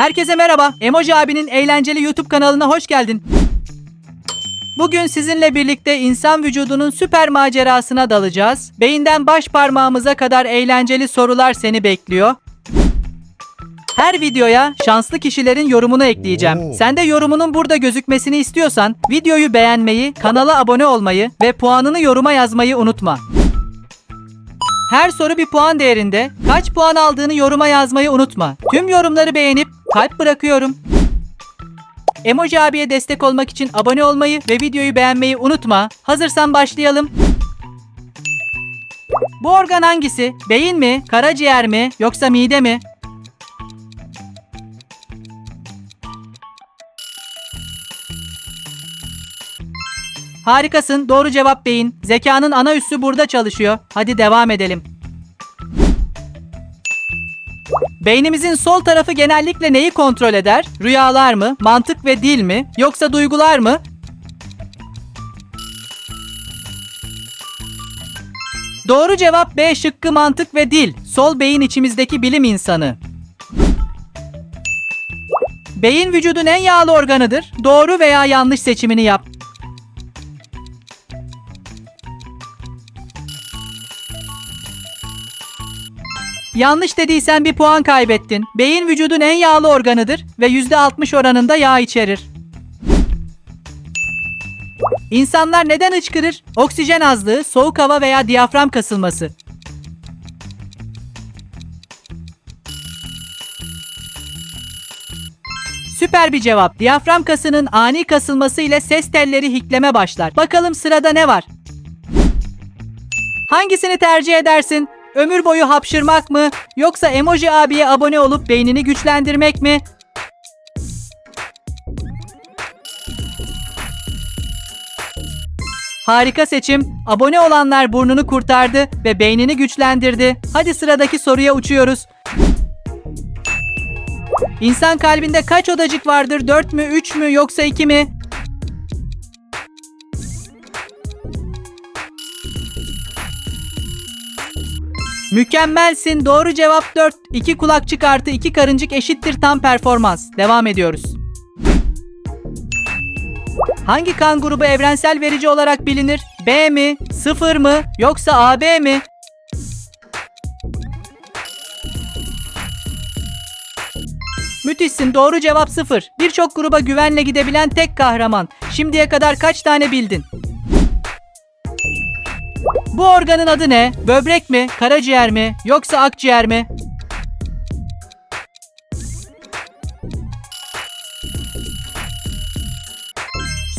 Herkese merhaba. Emoji abinin eğlenceli YouTube kanalına hoş geldin. Bugün sizinle birlikte insan vücudunun süper macerasına dalacağız. Beyinden baş parmağımıza kadar eğlenceli sorular seni bekliyor. Her videoya şanslı kişilerin yorumunu ekleyeceğim. Sen de yorumunun burada gözükmesini istiyorsan videoyu beğenmeyi, kanala abone olmayı ve puanını yoruma yazmayı unutma. Her soru bir puan değerinde. Kaç puan aldığını yoruma yazmayı unutma. Tüm yorumları beğenip kalp bırakıyorum. Emoji abiye destek olmak için abone olmayı ve videoyu beğenmeyi unutma. Hazırsan başlayalım. Bu organ hangisi? Beyin mi? Karaciğer mi? Yoksa mide mi? Harikasın. Doğru cevap beyin. Zekanın ana üssü burada çalışıyor. Hadi devam edelim. Beynimizin sol tarafı genellikle neyi kontrol eder? Rüyalar mı, mantık ve dil mi, yoksa duygular mı? Doğru cevap B şıkkı mantık ve dil. Sol beyin içimizdeki bilim insanı. Beyin vücudun en yağlı organıdır. Doğru veya yanlış seçimini yap. Yanlış dediysen bir puan kaybettin. Beyin vücudun en yağlı organıdır ve %60 oranında yağ içerir. İnsanlar neden hıçkırır? Oksijen azlığı, soğuk hava veya diyafram kasılması. Süper bir cevap. Diyafram kasının ani kasılması ile ses telleri hikleme başlar. Bakalım sırada ne var? Hangisini tercih edersin? Ömür boyu hapşırmak mı? Yoksa emoji abiye abone olup beynini güçlendirmek mi? Harika seçim. Abone olanlar burnunu kurtardı ve beynini güçlendirdi. Hadi sıradaki soruya uçuyoruz. İnsan kalbinde kaç odacık vardır? 4 mü, 3 mü yoksa 2 mi? Mükemmelsin. Doğru cevap 4. 2 kulakçık artı 2 karıncık eşittir tam performans. Devam ediyoruz. Hangi kan grubu evrensel verici olarak bilinir? B mi? 0 mı? Yoksa AB mi? Müthişsin. Doğru cevap 0. Birçok gruba güvenle gidebilen tek kahraman. Şimdiye kadar kaç tane bildin? Bu organın adı ne? Böbrek mi? Karaciğer mi? Yoksa akciğer mi?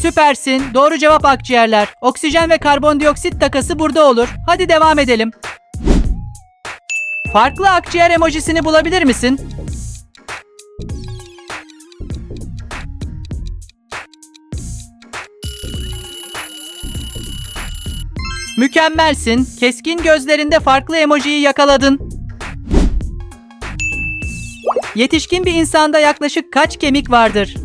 Süpersin. Doğru cevap akciğerler. Oksijen ve karbondioksit takası burada olur. Hadi devam edelim. Farklı akciğer emojisini bulabilir misin? Mükemmelsin. Keskin gözlerinde farklı emojiyi yakaladın. Yetişkin bir insanda yaklaşık kaç kemik vardır?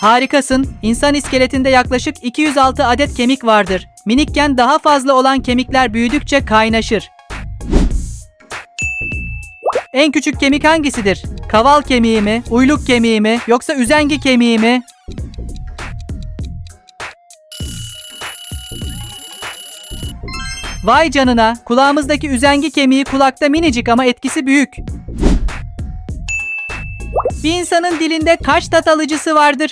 Harikasın. İnsan iskeletinde yaklaşık 206 adet kemik vardır. Minikken daha fazla olan kemikler büyüdükçe kaynaşır. En küçük kemik hangisidir? Kaval kemiği mi, uyluk kemiği mi, yoksa üzengi kemiği mi? Vay canına, kulağımızdaki üzengi kemiği kulakta minicik ama etkisi büyük. Bir insanın dilinde kaç tat alıcısı vardır?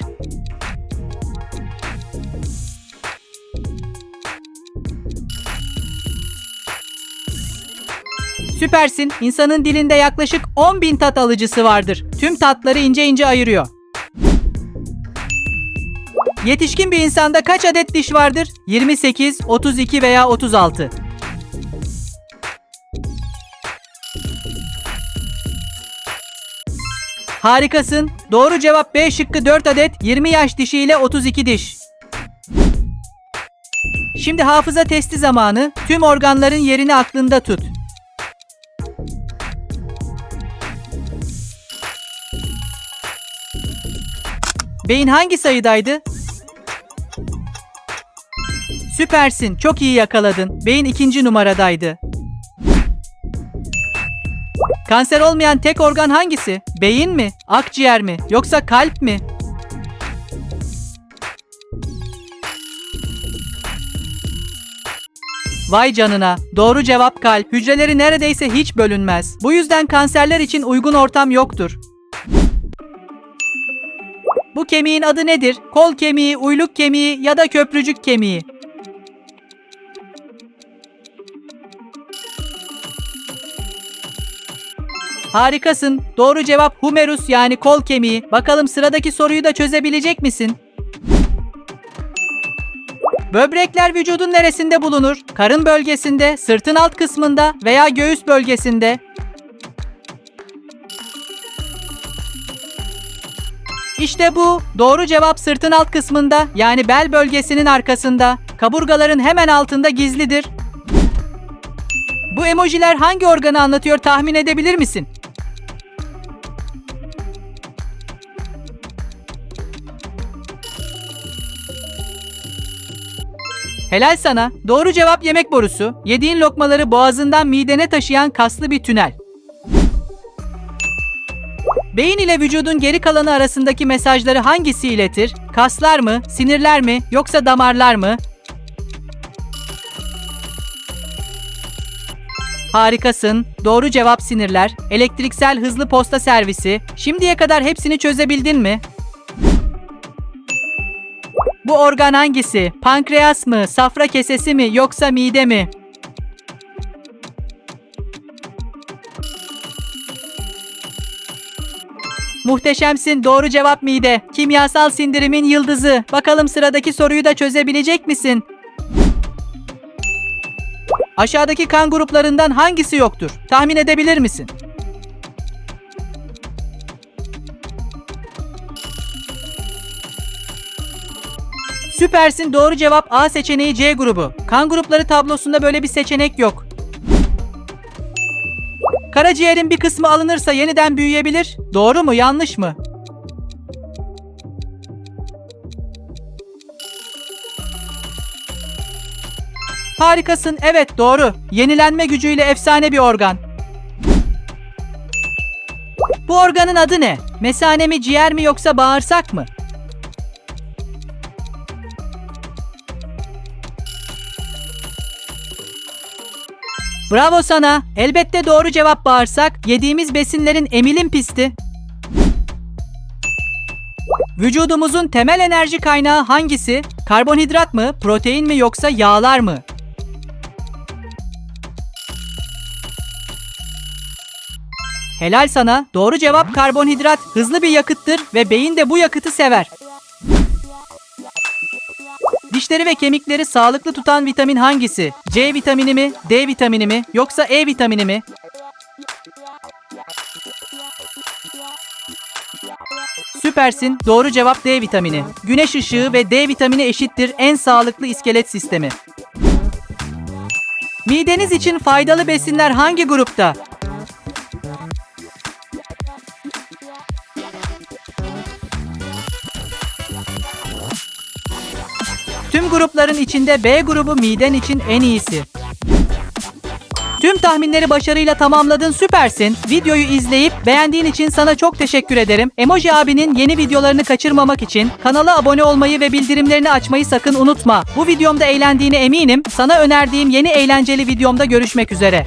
Süpersin. İnsanın dilinde yaklaşık 10 bin tat alıcısı vardır. Tüm tatları ince ince ayırıyor. Yetişkin bir insanda kaç adet diş vardır? 28, 32 veya 36. Harikasın. Doğru cevap B şıkkı 4 adet 20 yaş dişi ile 32 diş. Şimdi hafıza testi zamanı. Tüm organların yerini aklında tut. Beyin hangi sayıdaydı? Süpersin. Çok iyi yakaladın. Beyin ikinci numaradaydı. Kanser olmayan tek organ hangisi? Beyin mi? Akciğer mi? Yoksa kalp mi? Vay canına. Doğru cevap kalp. Hücreleri neredeyse hiç bölünmez. Bu yüzden kanserler için uygun ortam yoktur. Bu kemiğin adı nedir? Kol kemiği, uyluk kemiği ya da köprücük kemiği. Harikasın. Doğru cevap humerus yani kol kemiği. Bakalım sıradaki soruyu da çözebilecek misin? Böbrekler vücudun neresinde bulunur? Karın bölgesinde, sırtın alt kısmında veya göğüs bölgesinde. İşte bu. Doğru cevap sırtın alt kısmında yani bel bölgesinin arkasında. Kaburgaların hemen altında gizlidir. Bu emojiler hangi organı anlatıyor tahmin edebilir misin? Helal sana. Doğru cevap yemek borusu. Yediğin lokmaları boğazından midene taşıyan kaslı bir tünel. Beyin ile vücudun geri kalanı arasındaki mesajları hangisi iletir? Kaslar mı, sinirler mi, yoksa damarlar mı? Harikasın. Doğru cevap sinirler. Elektriksel hızlı posta servisi. Şimdiye kadar hepsini çözebildin mi? Bu organ hangisi? Pankreas mı, safra kesesi mi yoksa mide mi? Muhteşemsin. Doğru cevap mide. Kimyasal sindirimin yıldızı. Bakalım sıradaki soruyu da çözebilecek misin? Aşağıdaki kan gruplarından hangisi yoktur? Tahmin edebilir misin? Süpersin. Doğru cevap A seçeneği C grubu. Kan grupları tablosunda böyle bir seçenek yok. Karaciğerin bir kısmı alınırsa yeniden büyüyebilir. Doğru mu, yanlış mı? Harikasın. Evet, doğru. Yenilenme gücüyle efsane bir organ. Bu organın adı ne? Mesane mi, ciğer mi yoksa bağırsak mı? Bravo sana. Elbette doğru cevap bağırsak. Yediğimiz besinlerin emilim pisti. Vücudumuzun temel enerji kaynağı hangisi? Karbonhidrat mı, protein mi yoksa yağlar mı? Helal sana. Doğru cevap karbonhidrat. Hızlı bir yakıttır ve beyin de bu yakıtı sever. Dişleri ve kemikleri sağlıklı tutan vitamin hangisi? C vitamini mi, D vitamini mi yoksa E vitamini mi? Süpersin. Doğru cevap D vitamini. Güneş ışığı ve D vitamini eşittir en sağlıklı iskelet sistemi. Mideniz için faydalı besinler hangi grupta? Tüm grupların içinde B grubu miden için en iyisi. Tüm tahminleri başarıyla tamamladın süpersin. Videoyu izleyip beğendiğin için sana çok teşekkür ederim. Emoji abinin yeni videolarını kaçırmamak için kanala abone olmayı ve bildirimlerini açmayı sakın unutma. Bu videomda eğlendiğine eminim. Sana önerdiğim yeni eğlenceli videomda görüşmek üzere.